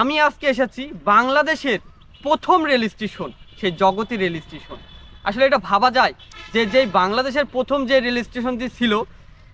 আমি আজকে এসেছি বাংলাদেশের প্রথম রেল স্টেশন, সেই জগতী রেল স্টেশন। আসলে এটা ভাবা যায় যে যেই বাংলাদেশের প্রথম যে রেল স্টেশনটি ছিল,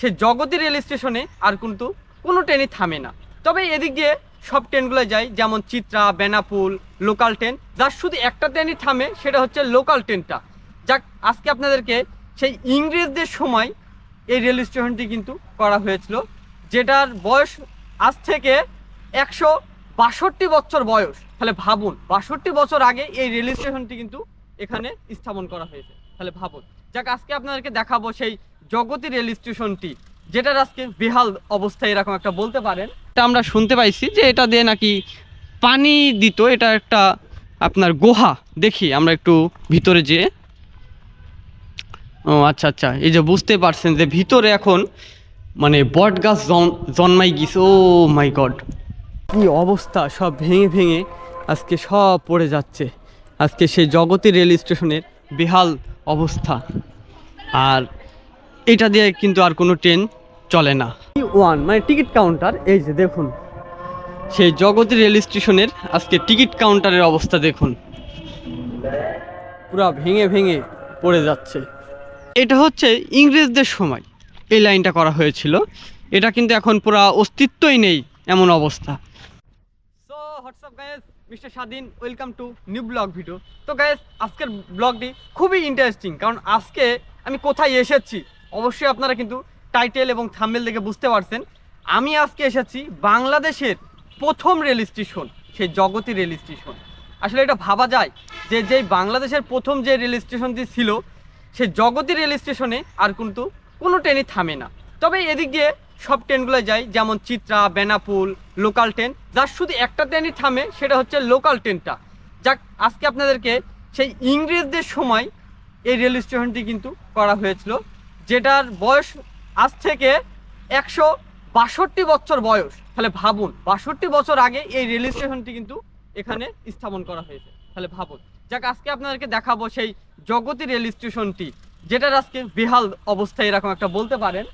সেই জগতী রেল স্টেশনে আর কিন্তু কোনো ট্রেনই থামে না। তবে এদিক দিয়ে সব ট্রেনগুলো যায়, যেমন চিত্রা, বেনাপুল, লোকাল ট্রেন। যার শুধু একটা ট্রেনই থামে, সেটা হচ্ছে লোকাল ট্রেনটা। যাক, আজকে আপনাদেরকে সেই ইংরেজদের সময় এই রেল স্টেশনটি কিন্তু করা হয়েছিল, যেটার বয়স আজ থেকে একশো বাষট্টি বছর বয়স। তাহলে ভাবুন, বাষট্টি বছর আগে এই রেল স্টেশনটি কিন্তু এখানে স্থাপন করা হয়েছে। তাহলে ভাবুন, যাক আজকে আপনাদেরকে দেখাবো সেই জগতী রেল স্টেশনটি, যেটার আজকে বেহাল অবস্থায় এরকম একটা বলতে পারেন। এটা আমরা শুনতে পাইছি যে এটা দিয়ে নাকি পানি দিত, এটা একটা আপনার গুহা। দেখি, আমরা একটু ভিতরে যেয়ে। ও আচ্ছা আচ্ছা এই যে বুঝতে পারছেন যে ভিতরে এখন মানে বট গাছ জন- জন্মাই গেছে ও মাই গড। কি অবস্থা? সব ভেঙে ভেঙে আজকে সব পড়ে যাচ্ছে। আজকে সেই জগতী রেল স্টেশনের বেহাল অবস্থা। আর এটা দিয়ে কিন্তু আর কোনো ট্রেন চলে না। ওয়ান মানে টিকিট কাউন্টার এই যে দেখুন। সেই জগতী রেল স্টেশনের আজকে টিকিট কাউন্টারের অবস্থা দেখুন। পুরা ভেঙে ভেঙে পড়ে যাচ্ছে। এটা হচ্ছে ইংরেজদের সময়। এই লাইনটা করা হয়েছিল। এটা কিন্তু এখন পুরা অস্তিত্বই নেই এমন অবস্থা। What's up guys mister Swadhin welcome to new blog video তো গাইস আজকের ব্লগটি খুবই ইন্টারেস্টিং কারণ আজকে আমি কোথায় এসেছি? অবশ্যই আপনারা কিন্তু টাইটেল এবং থাম্বেল দেখে বুঝতে পারছেন। আমি আজকে এসেছি বাংলাদেশের প্রথম রেল স্টেশন সেই জগতী রেল স্টেশন আসলে এটা ভাবা যায় যে যেই বাংলাদেশের প্রথম যে রেল স্টেশনটি ছিল, সেই জগতী রেল স্টেশনে আর কিন্তু কোনো ট্রেনই থামে না। তবে এদিক দিয়ে সব ট্রেনগুলো যায় যেমন চিত্রা, বেনাপুল লোকাল ট্রেন যার শুধু একটা ট্রেনই থামে, সেটা হচ্ছে লোকাল ট্রেনটা যাক, আজকে আপনাদেরকে সেই ইংরেজদের সময় এই রেল স্টেশনটি কিন্তু করা হয়েছিল, যেটার বয়স আজ থেকে একশো বাষট্টি বছর বয়স। তাহলে ভাবুন, বাষট্টি বছর আগে এই রেল স্টেশনটি কিন্তু এখানে স্থাপন করা হয়েছে। তাহলে ভাবুন, যাক, আজকে আপনাদেরকে দেখাবো সেই জগতী রেল স্টেশনটি, যেটার আজকে বেহাল অবস্থায় এরকম একটা বলতে পারেন।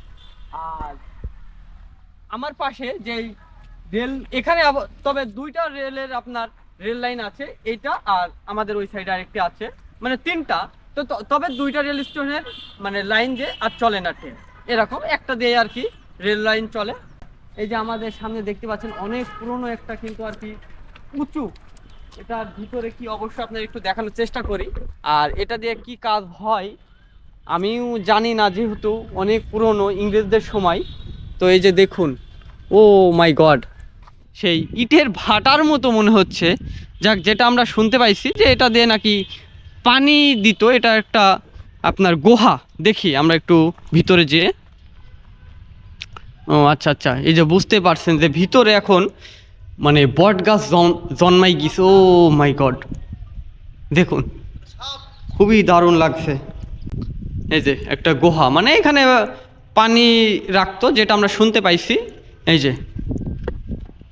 আর আমার পাশে যেই রেল, এখানে তবে দুইটা রেলের আপনার রেল লাইন আছে, এইটা আর আমাদের ওই সাইডে আরেকটি আছে মানে তিনটা। তো তবে দুইটা রেল স্টেশনের মানে লাইন যে, আর চলে না ট্রেন। এরকম একটা দিয়ে আর কি রেল লাইন চলে। এই যে আমাদের সামনে দেখতে পাচ্ছেন, অনেক পুরনো একটা কিন্তু আর কি উঁচু। এটার ভিতরে কি অবশ্যই আপনার একটু দেখানোর চেষ্টা করি। আর এটা দিয়ে কি কাজ হয়, আমিও জানি না যেহেতু অনেক পুরনো ইংরেজদের সময়। তো এই যে দেখুন ও মাই গড। সেই ইটের ভাটার মতো মনে হচ্ছে। যাক, যেটা আমরা শুনতে পাইছি যে এটা দিয়ে নাকি পানি দিত, এটা একটা আপনার গুহা। দেখি, আমরা একটু ভিতরে যেয়ে। ও আচ্ছা আচ্ছা এই যে বুঝতে পারছেন যে ভিতরে এখন মানে বট গাছ জন- জন্মাই গেছে ও মাই গড। দেখুন, খুবই দারুণ লাগছে। এই যে একটা গুহা মানে এখানে পানি রাখতো, যেটা আমরা শুনতে পাইছি। এই যে।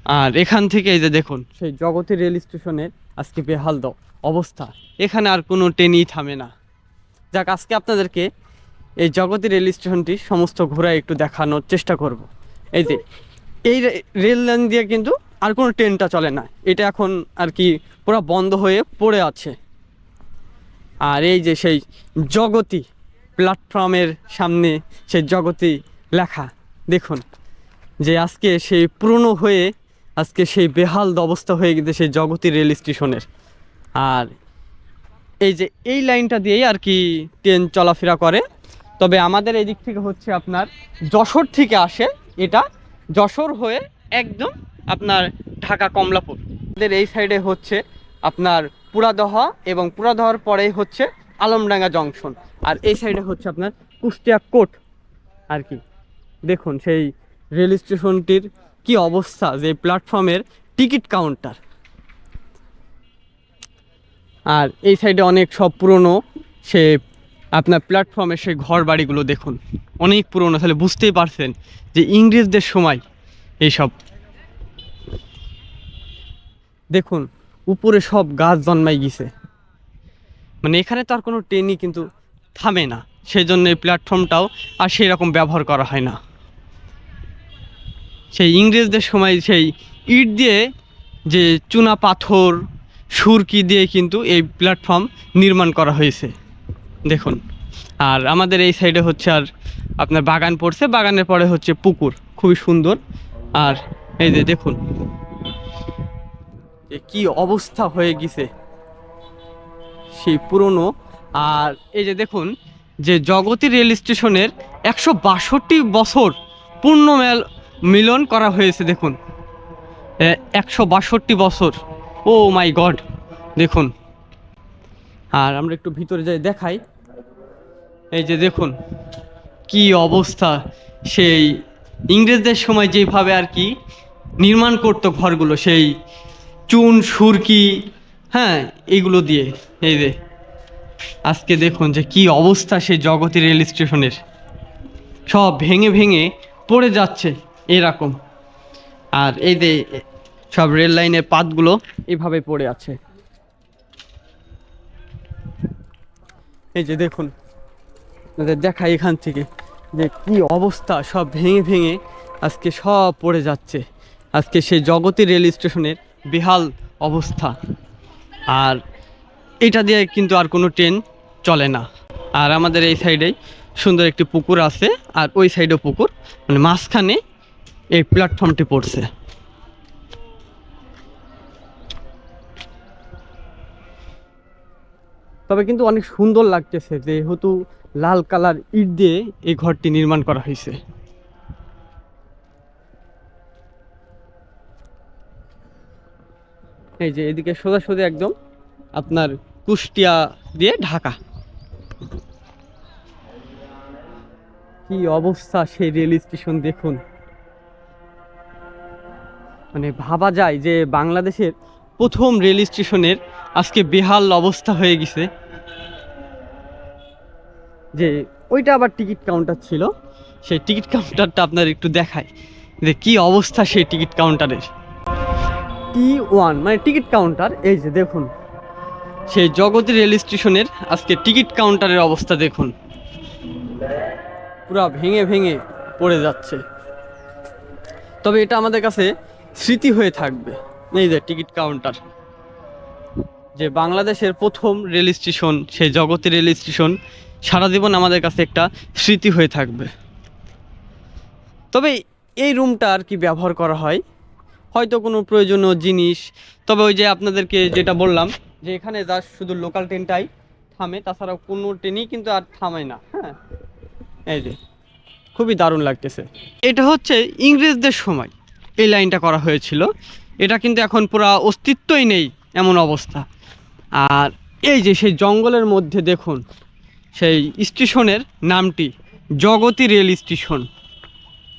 আর এখান থেকে এই যে দেখুন। সেই জগতী রেল স্টেশনের আজকে বেহাল দ অবস্থা। এখানে আর কোনো ট্রেনই থামে না। যাক আজকে আপনাদেরকে এই জগতী রেল স্টেশনটি সমস্ত ঘোরায় একটু দেখানোর চেষ্টা করব। এই যে এই রেল লাইন দিয়ে কিন্তু আর কোনো ট্রেনটা চলে না। এটা এখন আর কি পুরো বন্ধ হয়ে পড়ে আছে। আর এই যে সেই জগতি প্ল্যাটফর্মের সামনে সেই জগতি লেখা। দেখুন। যে আজকে সেই পুরনো হয়ে, আজকে সেই বেহাল অবস্থা হয়ে গেছে সেই জগতী রেল স্টেশনের। আর এই যে এই লাইনটা দিয়েই আর কি ট্রেন চলাফেরা করে। তবে আমাদের এই দিক থেকে হচ্ছে আপনার যশোর থেকে আসে এটা। যশোর হয়ে একদম আপনার ঢাকা কমলাপুর। আমাদের এই সাইডে হচ্ছে আপনার পুরাদহা এবং পুরাদহার পরেই হচ্ছে আলমডাঙ্গা জংশন। আর এই সাইডে হচ্ছে আপনার কুষ্টিয়া কোট আর কি দেখুন সেই রেল স্টেশনটির কি অবস্থা? যে প্ল্যাটফর্মের টিকিট কাউন্টার। আর এই সাইডে অনেক সব পুরনো সে আপনার প্ল্যাটফর্মে সেই ঘর বাড়িগুলো দেখুন। অনেক পুরনো, তাহলে বুঝতেই পারছেন যে ইংরেজদের সময় এইসব। দেখুন, উপরে সব গাছ জন্মাই গেছে। মানে এখানে তো আর কোনো ট্রেনই কিন্তু থামে না। সেই জন্য এই প্ল্যাটফর্মটাও আর সেই রকম ব্যবহার করা হয় না। সেই ইংরেজদের সময় সেই ইট দিয়ে যে চুনা পাথর, সুরকি দিয়ে কিন্তু এই প্ল্যাটফর্ম নির্মাণ করা হয়েছে। দেখুন, আর আমাদের এই সাইডে হচ্ছে আর আপনার বাগান পড়ছে, বাগানের পরে হচ্ছে পুকুর, খুবই সুন্দর। আর এই যে দেখুন কি অবস্থা হয়ে গেছে। সেই পুরনো, আর এই যে দেখুন, যে জগতী রেল স্টেশনের একশো বাষট্টি বছর পূর্ণ মেল মিলন করা হয়েছে, দেখুন। একশো বাষট্টি বছর। ও মাই গড, দেখুন। আর আমরা একটু ভিতরে যাই, দেখাই। এই যে দেখুন, কি অবস্থা। সেই ইংরেজদের সময় যেভাবে আর কি নির্মাণ করতো ঘরগুলো, সেই চুন, সুরকি হ্যাঁ এগুলো দিয়ে। এই যে, আজকে দেখুন যে কি অবস্থা সেই জগতী রেল স্টেশনের। সব ভেঙে ভেঙে পড়ে যাচ্ছে। এরকম। আর এই যে সব রেল লাইনের পাতগুলো এভাবে পড়ে আছে। এই যে দেখুন দেখাই এখান থেকে যে কি অবস্থা, সব ভেঙে ভেঙে আজকে সব পড়ে যাচ্ছে। আজকে সেই জগতী রেল স্টেশনের বেহাল অবস্থা। আর এটা দিয়ে কিন্তু আর কোনো ট্রেন চলে না। আর আমাদের এই সাইডেই সুন্দর একটি পুকুর আছে, আর ওই সাইডেও পুকুর। মানে মাঝখানে এই প্ল্যাটফর্মটি পড়ছে। তবে কিন্তু অনেক সুন্দর লাগতেছে, যেহেতু লাল কালার ইট দিয়ে এই ঘরটি নির্মাণ করা হয়েছে। এই যে এদিকে সোজাসুজি একদম আপনার কুষ্টিয়া দিয়ে ঢাকা। কি অবস্থা সেই রেল স্টেশন দেখুন। মানে ভাবা যায় যে বাংলাদেশের প্রথম রেল স্টেশনের আজকে বেহাল অবস্থা হয়ে গেছে। যে ওইটা আবার টিকিট কাউন্টার ছিল। সেই টিকিট কাউন্টারটা আপনার একটু দেখায় যে কি অবস্থা সেই টিকিট কাউন্টারের। টি ওয়ান মানে টিকিট কাউন্টার, এই যে দেখুন। সেই জগতী রেল স্টেশনের আজকে টিকিট কাউন্টারের অবস্থা দেখুন। পুরা ভেঙে ভেঙে পড়ে যাচ্ছে। তবে এটা আমাদের কাছে স্মৃতি হয়ে থাকবে। এই যে টিকিট কাউন্টার। যে বাংলাদেশের প্রথম রেল স্টেশন, সেই জগতী রেল স্টেশন, সারা জীবন আমাদের কাছে একটা স্মৃতি হয়ে থাকবে। তবে এই রুমটা আর কি ব্যবহার করা হয়? হয়তো কোনো প্রয়োজনীয় জিনিস। তবে ওই যে আপনাদেরকে যেটা বললাম, যে এখানে যা শুধু লোকাল ট্রেনটাই থামে তাছাড়া কোনো ট্রেনই কিন্তু আর থামে না হ্যাঁ? এই যে, খুবই দারুণ লাগতেছে। এটা হচ্ছে ইংরেজদের সময়। এই লাইনটা করা হয়েছিল। এটা কিন্তু এখন পুরো অস্তিত্বই নেই এমন অবস্থা। আর এই যে সেই জঙ্গলের মধ্যে দেখুন, সেই স্টেশনের নামটি, জগতী রেল স্টেশন।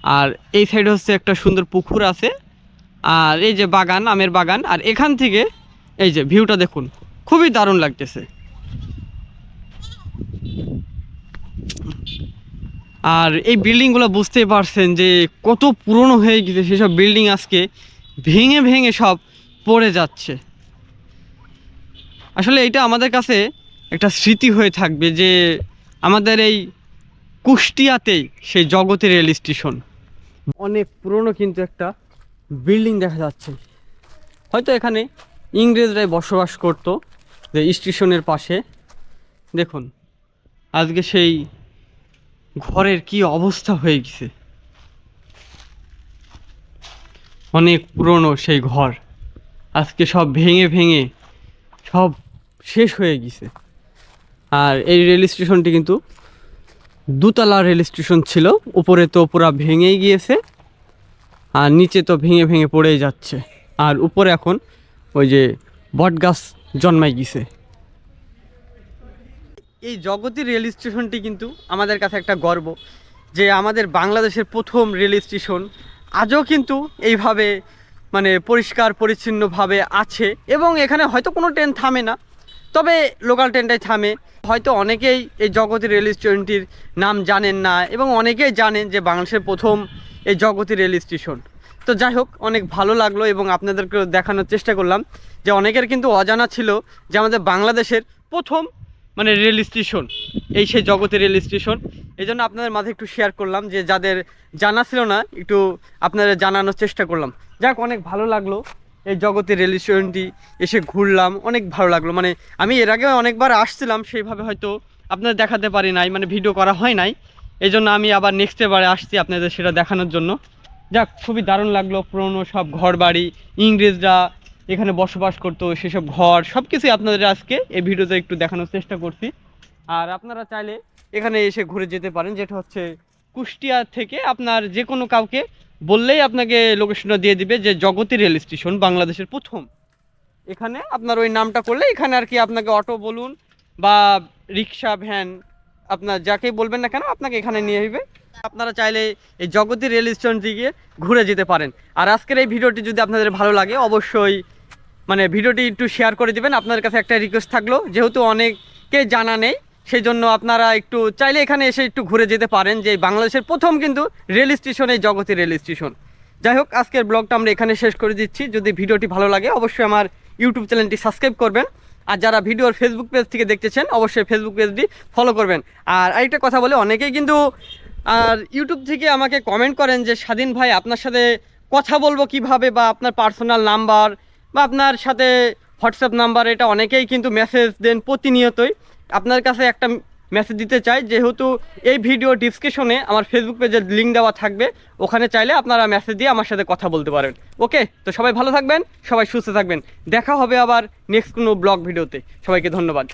আর এই সাইডে হচ্ছে একটা সুন্দর পুকুর আছে। আর এই যে বাগান, আমের বাগান। আর এখান থেকে এই যে ভিউটা দেখুন, খুবই দারুণ লাগতেছে। আর এই বিল্ডিংগুলো বুঝতেই পারছেন যে কত পুরনো হয়ে গেছে সেসব বিল্ডিং আজকে ভেঙে ভেঙে সব পড়ে যাচ্ছে। আসলে এটা আমাদের কাছে একটা স্মৃতি হয়ে থাকবে যে আমাদের এই কুষ্টিয়াতেই সেই জগতের রেল স্টেশন। অনেক পুরনো কিন্তু একটা বিল্ডিং দেখা যাচ্ছে। হয়তো এখানে ইংরেজরাই বসবাস করতো যে স্টেশনের পাশে। দেখুন, আজকে সেই ঘরের কি অবস্থা হয়ে গেছে? অনেক পুরনো সেই ঘর। আজকে সব ভেঙে ভেঙে সব শেষ হয়ে গেছে। আর এই রেল স্টেশনটি কিন্তু দুতলা রেল স্টেশন ছিল। উপরে তো পুরো ভেঙেই গিয়েছে আর নিচে তো ভেঙে ভেঙে পড়েই যাচ্ছে। আর উপরে এখন ওই যে বট গাছ জন্মাই গেছে। এই জগতী রেল স্টেশনটি কিন্তু আমাদের কাছে একটা গর্ব যে আমাদের বাংলাদেশের প্রথম রেল স্টেশন আজও কিন্তু এইভাবে মানে পরিষ্কার, পরিচ্ছন্নভাবে আছে এবং এখানে হয়তো কোনো ট্রেন থামে না। তবে লোকাল ট্রেনটাই থামে। হয়তো অনেকেই এই জগতী রেল স্টেশনটির নাম জানেন না এবং অনেকেই জানেন যে বাংলাদেশের প্রথম এই জগতী রেল স্টেশন তো যাই হোক, অনেক ভালো লাগল এবং আপনাদেরকে দেখানোর চেষ্টা করলাম যে অনেকের কিন্তু অজানা ছিল যে আমাদের বাংলাদেশের প্রথম মানে রেল স্টেশন, এই সেই জগতের রেল স্টেশন। এই জন্য আপনাদের মাঝে একটু শেয়ার করলাম যে যাদের জানা ছিল না, একটু আপনাদের জানানোর চেষ্টা করলাম। যাক, অনেক ভালো লাগল এই জগতের রেল স্টেশনটি, এসে ঘুরলাম, অনেক ভালো লাগল। মানে আমি এর আগে অনেকবার আসছিলাম, সেইভাবে হয়তো আপনাদের দেখাতে পারি নাই মানে ভিডিও করা হয় নাই। এই জন্য আমি আবার নেক্সট এবারে আসছি আপনাদের সেটা দেখানোর জন্য। যাক, খুবই দারুণ লাগল পুরনো সব ঘর বাড়ি ইংরেজরা এখানে বসবাস করতো, সেসব ঘর সব কিছুই আপনাদের আজকে এই ভিডিওতে একটু দেখানোর চেষ্টা করছি। আর আপনারা চাইলে এখানে এসে ঘুরে যেতে পারেন, যেটা হচ্ছে কুষ্টিয়া থেকে আপনার যে কোনো কাউকে বললেই আপনাকে লোকেশনটা দিয়ে দিবে যে জগতী রেল স্টেশন, বাংলাদেশের প্রথম। এখানে আপনার ওই নামটা করলে এখানে আর কি আপনাকে অটো বলুন বা রিক্সা, ভ্যান, আপনার যাকেই বলবেন না কেন, আপনাকে এখানে নিয়ে আসবে। আপনারা চাইলে এই জগতী রেল স্টেশন থেকে ঘুরে যেতে পারেন। আর আজকের এই ভিডিওটি যদি আপনাদের ভালো লাগে, অবশ্যই মানে ভিডিওটি একটু শেয়ার করে দিবেন। আপনাদের কাছে একটা রিকোয়েস্ট থাকল। যেহেতু অনেকে জানা নেই সেই জন্য আপনারা একটু চাইলে এখানে এসে একটু ঘুরে যেতে পারেন যে বাংলাদেশের প্রথম কিন্তু রেল স্টেশন এই জগতী রেল স্টেশন যাই হোক, আজকের ব্লগটা আমরা এখানে শেষ করে দিচ্ছি। যদি ভিডিওটি ভালো লাগে, অবশ্যই আমার ইউটিউব চ্যানেলটি সাবস্ক্রাইব করবেন। আর যারা ভিডিওর ফেসবুক পেজ থেকে দেখতেছেন, অবশ্যই ফেসবুক পেজটি ফলো করবেন। আর আরেকটা কথা বলে, অনেকেই কিন্তু, আর ইউটিউব থেকে আমাকে কমেন্ট করেন যে, স্বাধীন ভাই, আপনার সাথে কথা বলব কীভাবে বা আপনার পার্সোনাল নাম্বার বা আপনার সাথে হোয়াটসঅ্যাপ নাম্বার, এটা অনেকেই কিন্তু মেসেজ দেন প্রতিনিয়তই। আপনার কাছে একটা মেসেজ দিতে চাই, যেহেতু এই ভিডিও ডিসক্রিপশনে আমার ফেসবুক পেজের লিঙ্ক দেওয়া থাকবে, ওখানে চাইলে আপনারা মেসেজ দিয়ে আমার সাথে কথা বলতে পারেন। ওকে তো সবাই ভালো থাকবেন, সবাই সুস্থ থাকবেন। দেখা হবে আবার নেক্সট কোনো ব্লগ ভিডিওতে সবাইকে ধন্যবাদ।